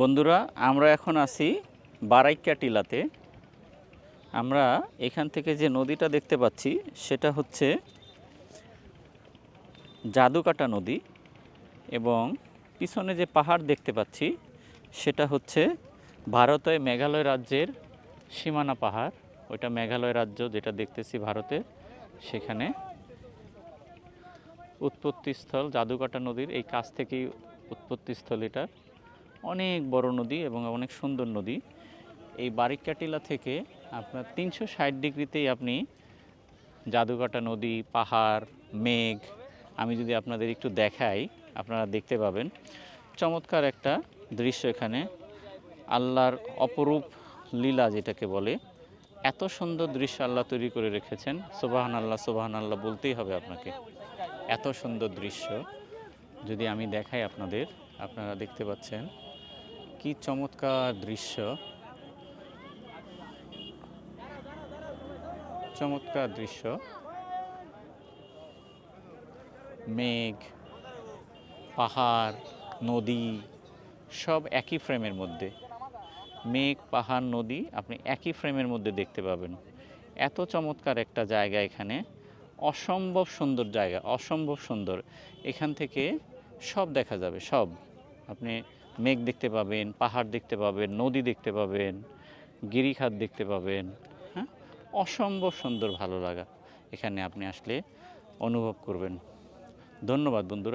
বন্ধুরা, আমরা এখন আছি বারাইকা টিলাতে। আমরা এখান থেকে যে নদীটা দেখতে পাচ্ছি, সেটা হচ্ছে জাদুকাটা নদী এবং পিছনে যে পাহাড় দেখতে পাচ্ছি, সেটা হচ্ছে ভারতের মেঘালয় রাজ্যের সীমানা পাহাড়। ওইটা মেঘালয় রাজ্য যেটা দেখতেছি ভারতে, সেখানে উৎপত্তিস্থল জাদুকাটা নদীর, এই কাছ থেকেই উৎপত্তিস্থল এটার। অনেক বড় নদী এবং অনেক সুন্দর নদী। এই বারিকাটিলা থেকে আপনার তিনশো ষাট ডিগ্রিতেই আপনি জাদুকাটা নদী, পাহাড়, মেঘ, আমি যদি আপনাদের একটু দেখাই, আপনারা দেখতে পাবেন। চমৎকার একটা দৃশ্য এখানে। আল্লাহর অপরূপ লীলা যেটাকে বলে, এত সুন্দর দৃশ্য আল্লাহ তৈরি করে রেখেছেন। সোবাহান আল্লাহ সোবাহান আল্লাহ বলতেই হবে আপনাকে। এত সুন্দর দৃশ্য। যদি আমি দেখাই আপনাদের, আপনারা দেখতে পাচ্ছেন। কি চমৎকার দৃশ্য। চমৎকার দৃশ্য। মেঘ, পাহাড়, নদী, সব একই ফ্রেমের মধ্যে। মেঘ, পাহাড়, নদী আপনি একই ফ্রেমের মধ্যে দেখতে পাবেন। এত চমৎকার একটা জায়গা এখানে। অসম্ভব সুন্দর জায়গা, অসম্ভব সুন্দর। এখান থেকে সব দেখা যাবে, সব। আপনি মেঘ দেখতে পাবেন, পাহাড় দেখতে পাবেন, নদী দেখতে পাবেন, গিরিখাত দেখতে পাবেন। হ্যাঁ? অসম্ভব সুন্দর ভালো লাগা। এখানে আপনি আসলে অনুভব করবেন। ধন্যবাদ বন্ধুরা।